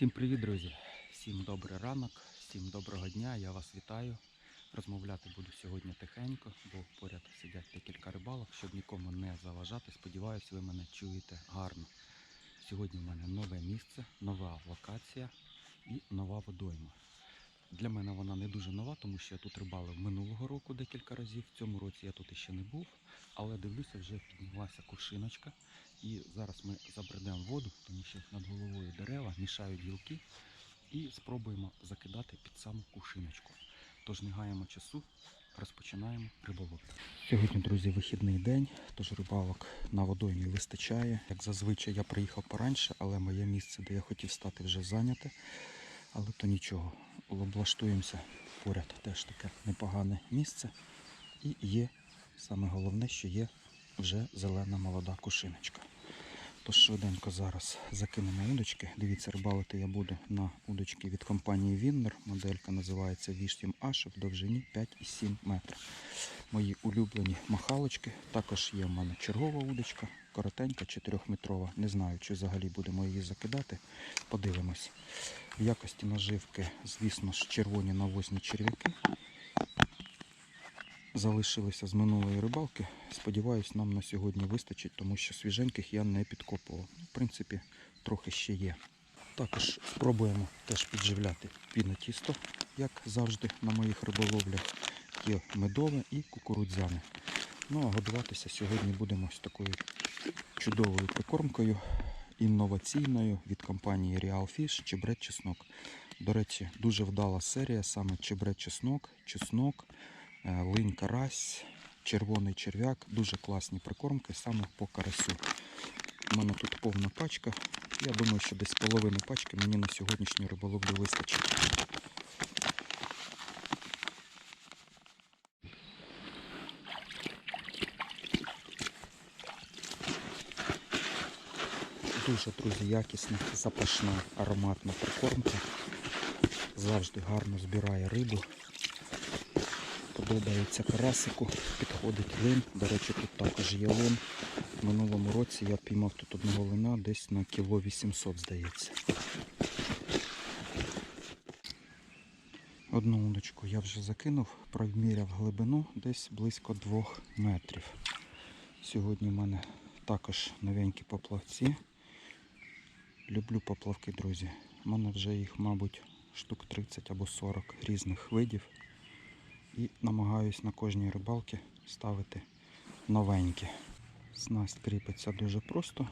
Всім привіт, друзі! Всім добрий ранок, всім доброго дня, я вас вітаю. Розмовляти буду сьогодні тихенько, бо поряд сидять декілька рибалок, щоб нікому не заважати. Сподіваюсь, ви мене чуєте гарно. Сьогодні в мене нове місце, нова локація і нова водойма. Для мене вона не дуже нова, тому що я тут рибалив минулого року декілька разів. В цьому році я тут іще не був, але дивлюся, вже піднялася кувшиночка. І зараз ми забредемо воду, тому що над головою дерева мішають гілки, і спробуємо закидати під саму кувшиночку. Тож не гаємо часу, розпочинаємо риболовлю. Сьогодні, друзі, вихідний день, тож рибалок на водоймі вистачає. Як зазвичай я приїхав пораньше, але моє місце, де я хотів стати, вже зайняте. Але то нічого, облаштуємося поряд. Теж таке непогане місце. І є саме головне, що є вже зелена молода кушиночка. Тож швиденько зараз закинемо удочки. Дивіться, рибалити я буду на удочки від компанії Віннер. Моделька називається Віштім H в довжині 5,7 метра. Мої улюблені махалочки. Також є в мене чергова удочка, коротенька, 4-метрова. Не знаю, чи взагалі будемо її закидати. Подивимось. В якості наживки, звісно ж, червоні навозні черв'яки залишилися з минулої рибалки. Сподіваюсь, нам на сьогодні вистачить, тому що свіженьких я не підкопував. В принципі, трохи ще є. Також спробуємо теж підживляти пінотісто, як завжди на моїх риболовлях. Є медове і кукурудзяне. Ну а годуватися сьогодні будемо з такою чудовою прикормкою інноваційною від компанії Real Fish чебрет чеснок. До речі, дуже вдала серія саме чебрет чеснок, чеснок, линь карась, червоний черв'як. Дуже класні прикормки саме по карасю. У мене тут повна пачка. Я думаю, що десь половини пачки мені на сьогоднішню риболовлю вистачить. Дуже, друзі, якісна, запашна, ароматна прикормка. Завжди гарно збирає рибу. Подобається карасику, підходить лин. До речі, тут також є лин. В минулому році я піймав тут одного лина десь на кіло 800, здається. Одну удочку я вже закинув, провміряв глибину десь близько 2 метрів. Сьогодні в мене також новенькі поплавці. Люблю поплавки, друзі. У мене вже їх, мабуть, штук 30 або 40 різних видів. І намагаюсь на кожній рибалці ставити новенькі. Снасть кріпиться дуже просто.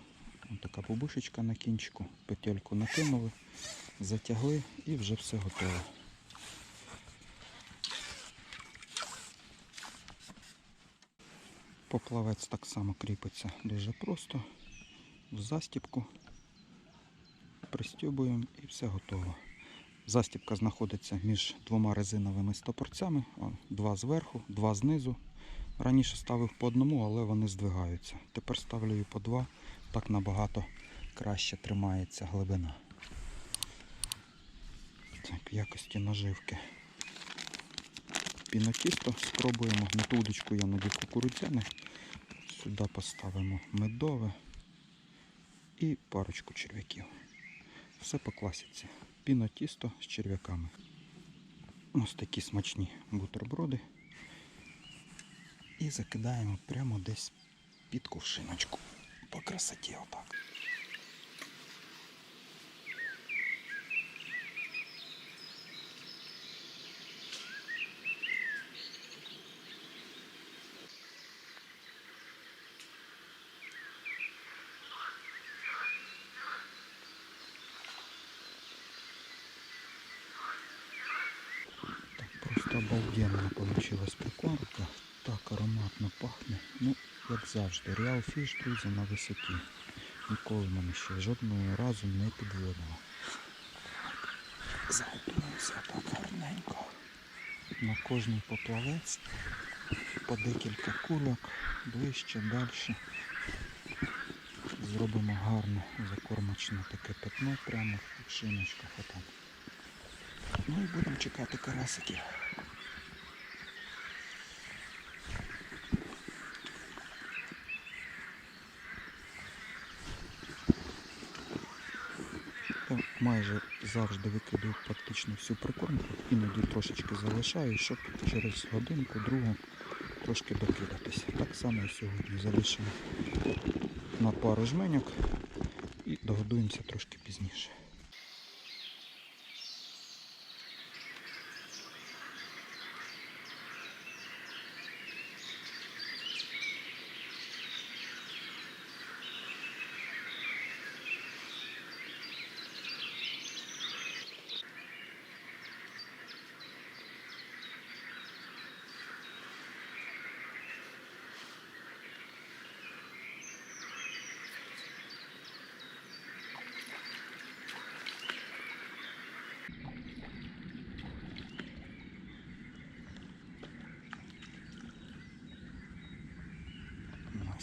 Ось така бубушечка на кінчику, петельку накинули, затягли і вже все готово. Поплавець так само кріпиться дуже просто. В застіпку пристібуємо і все готово. Застіпка знаходиться між двома резиновими стопорцями, два зверху, два знизу. Раніше ставив по одному, але вони здвигаються. Тепер ставлю по два, так набагато краще тримається глибина. Так, якості наживки. Пінотісто спробуємо. На я надів кукурудзяне. Сюди поставимо медове і парочку черв'яків. Все по класіці. Пінотісто з черв'яками. Ось такі смачні бутерброди. І закидаємо прямо десь під кувшиночку. По красоті отак. Так просто обалденно получилась прикормка. Так ароматно пахне. Ну, як завжди, Fish, друзі, на висоті. Ніколи мене ще жодного разу не підводило. Заготуємося так гарненько. На кожний поплавець по декілька кульок, ближче, далі. Зробимо гарне закормочне таке пятно прямо в шиночках. Ну і будемо чекати карасиків. Так, майже завжди викидаю практично всю прикормку, іноді трошечки залишаю, щоб через годинку, другу трошки докидатися. Так само і сьогодні залишимо на пару жменьок і догодуємося трошки пізніше.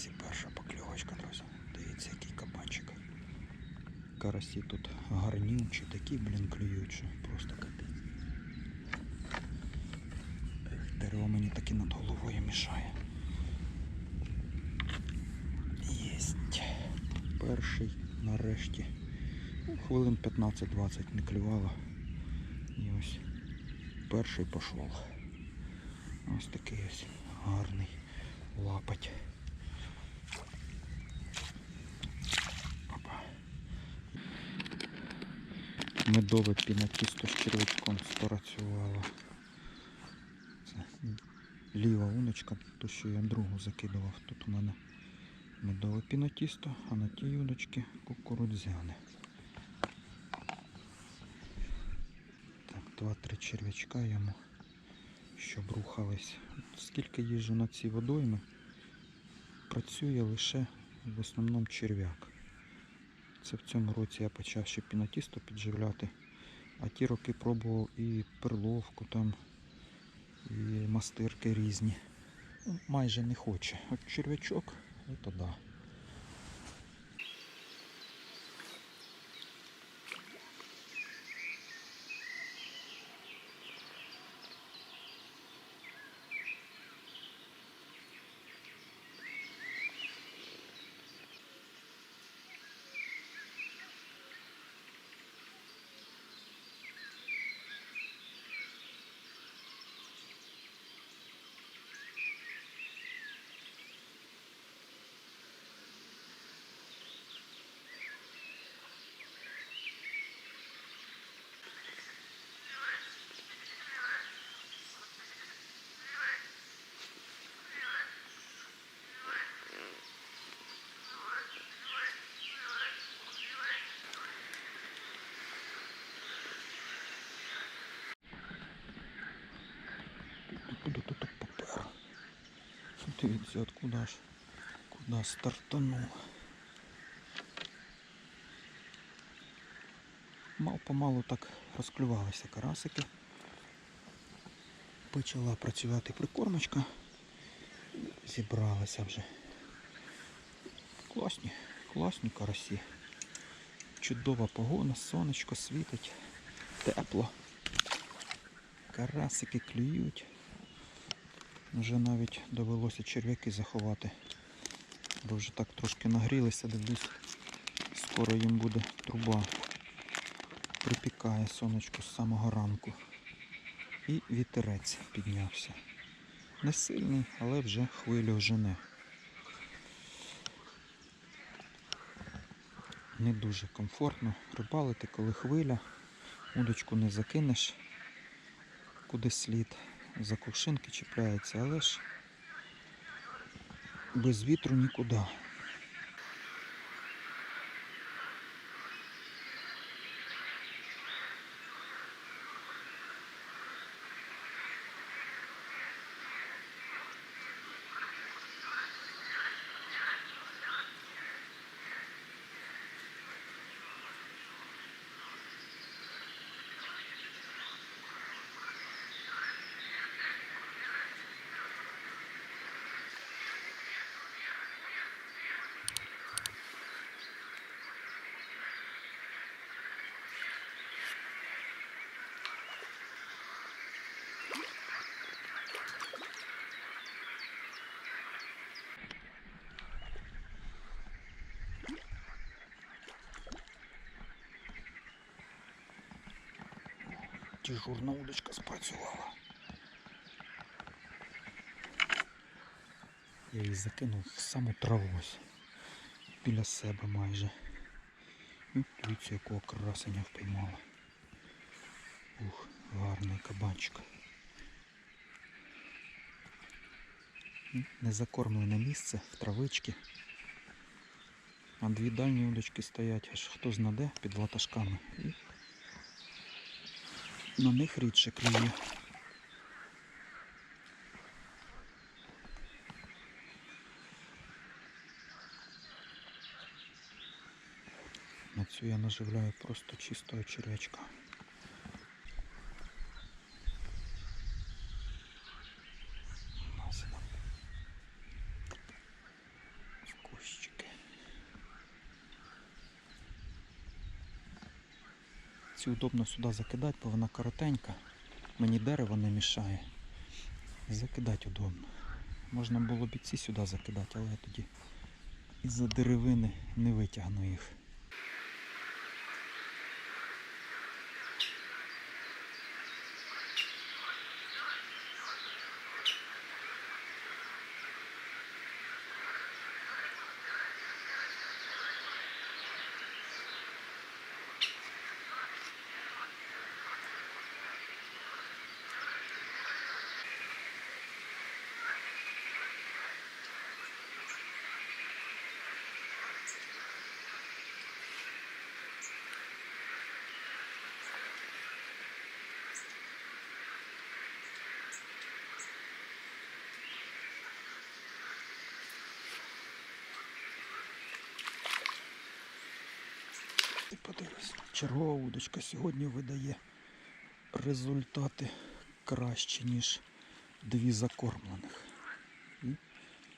Ну, ось і перша покльовочка, друзі. Дивіться, який кабанчик. Карасі тут гарнючі, такі, блін, клюють, що просто капець. Дерево мені таки над головою мішає. Єсть. Перший нарешті. Ну, хвилин 15-20 не клювало. І ось перший пішов. Ось такий ось гарний лапать. Медове пінатісто з червячком спрацювало. Це ліва уночка, то що я другу закидував. Тут у мене медове пінатісто, а на тій удочці кукурудзяне. Так, два-три червячка йому, щоб рухались. Скільки їжджу на ці водойми, працює лише в основному черв'як. Це в цьому році я почав ще пінатісто підживляти, а ті роки пробував і перловку там, і мастирки різні. Ну, майже не хоче. От черв'ячок, то да. Откуда тут так попер? Дивіться, откуда ж, куди стартанув. Мал помалу так розклювалися карасики. Почала працювати прикормочка. Зібралася вже. Класні, класні карасі. Чудова погода, сонечко світить, тепло. Карасики клюють. Вже навіть довелося черв'яки заховати. Бо вже так трошки нагрілися, дивлюсь, скоро їм буде труба. Припікає сонечко з самого ранку. І вітерець піднявся. Не сильний, але вже хвилю жене. Не дуже комфортно рибалити, коли хвиля, удочку не закинеш куди слід, за кувшинки чіпляється, але ж без вітру нікуди. Дежурна удочка спрацювала. Я її закинув в саму траву ось. Біля себе майже. І дивіться, якого красення впіймала. Ух, гарний кабанчик. М, Незакормлене місце в травичці. А дві дальні удочки стоять, аж хто знаде під ватажками. На них рідше клює. На цю я наживляю просто чистого черв'ячка. Ці удобно сюди закидати, бо вона коротенька. Мені дерево не мішає. Закидати удобно. Можна було б і ці сюди закидати, але я тоді із-за деревини не витягну їх. І подивись, чергова удочка сьогодні видає результати кращі, ніж дві закормлених. І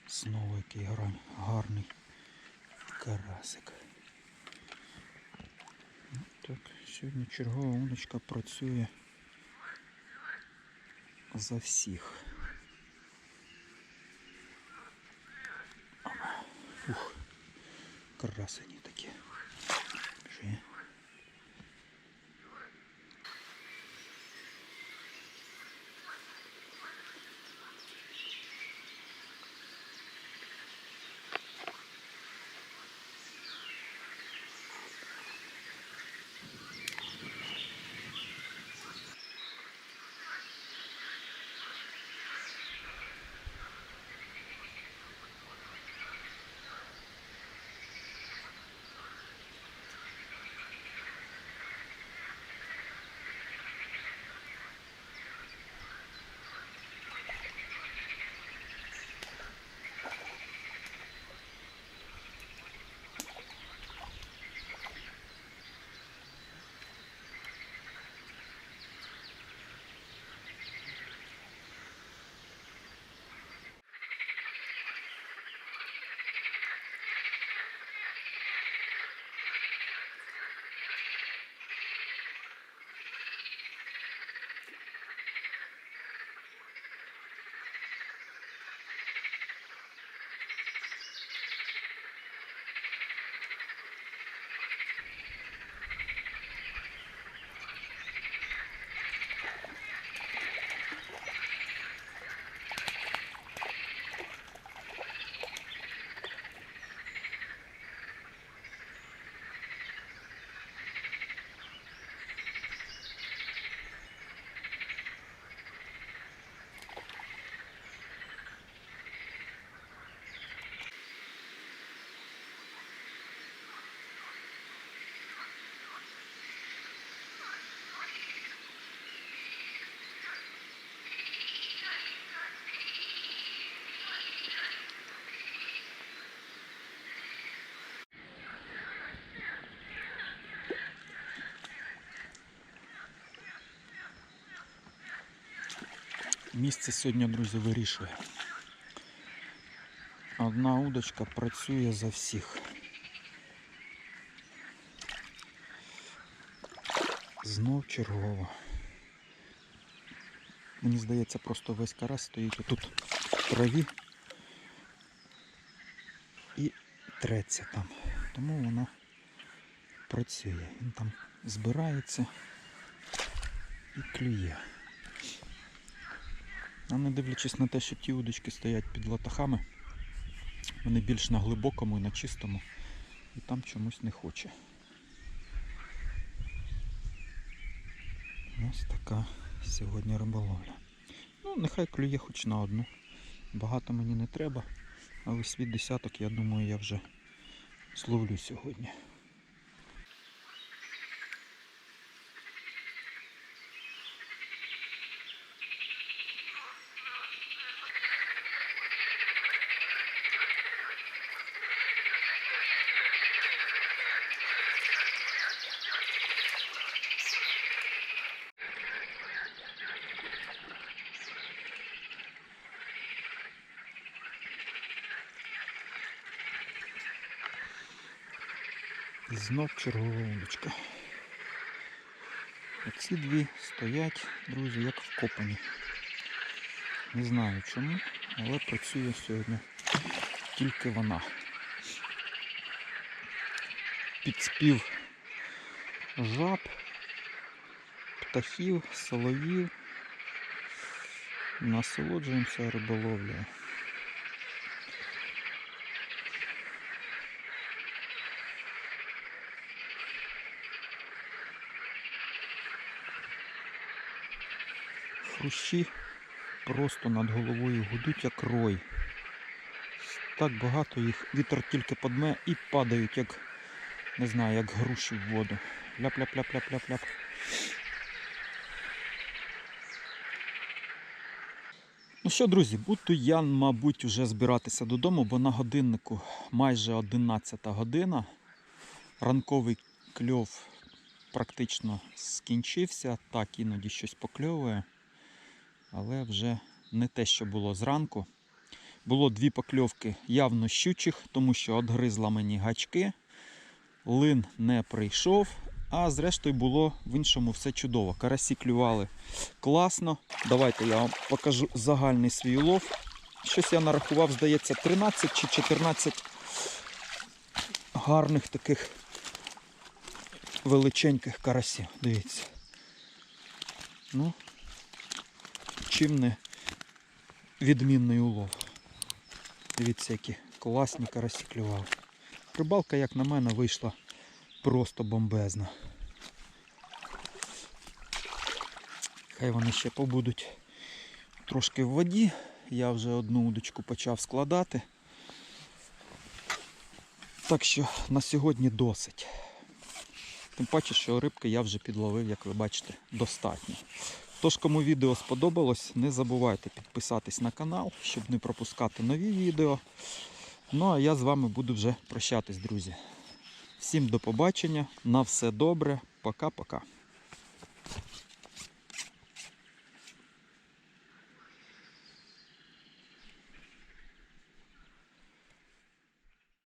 знову який грань гарний карасик. Ну, Так, сьогодні чергова удочка працює за всіх. Ух, красені Місце сьогодні, друзі, вирішує. Одна удочка працює за всіх. Знов чергово. Мені здається, просто весь карась стоїть тут в траві і треться там. Тому воно працює. Він там збирається І клює. А не дивлячись на те, що ті удочки стоять під латахами, вони більш на глибокому і на чистому, і там чомусь не хоче. Ось така сьогодні риболовля. Ну, нехай клює хоч на одну. Багато мені не треба, але свій десяток, я думаю, я вже зловлю сьогодні. Знов чергова удочка. Оці дві стоять, друзі, як вкопані. Не знаю чому, але працює сьогодні тільки вона. Підспів жаб, птахів, соловів. Насолоджуємося риболовлею. Хрущі просто над головою гудуть як рой. Так багато їх, вітер тільки подме і падають, як, не знаю, як груші в воду. Ляп-ляп-ляп-ляп-ляп-ляп. Ну що, друзі, буду я, мабуть, вже збиратися додому, бо на годиннику майже 11 година. Ранковий кльов практично скінчився. Так, іноді щось покльовує але вже не те, що було зранку. Було дві покльовки явно щучих, тому що відгризла мені гачки. Лин не прийшов, а зрештою було в іншому все чудово. Карасі клювали класно. Давайте я вам покажу загальний свій улов. Щось я нарахував, здається, 13 чи 14 гарних таких величеньких карасів. Дивіться. Ну, чим не відмінний улов. Дивіться, які класні карасі клювали. Рибалка, як на мене, вийшла просто бомбезна. Хай вони ще побудуть трошки в воді. Я вже одну удочку почав складати. Так що на сьогодні досить. Тим паче, що рибки я вже підловив, як ви бачите, достатньо. Тож, кому відео сподобалось, не забувайте підписатись на канал, щоб не пропускати нові відео. Ну а я з вами буду вже прощатись, друзі. Всім до побачення, на все добре, пока-пока.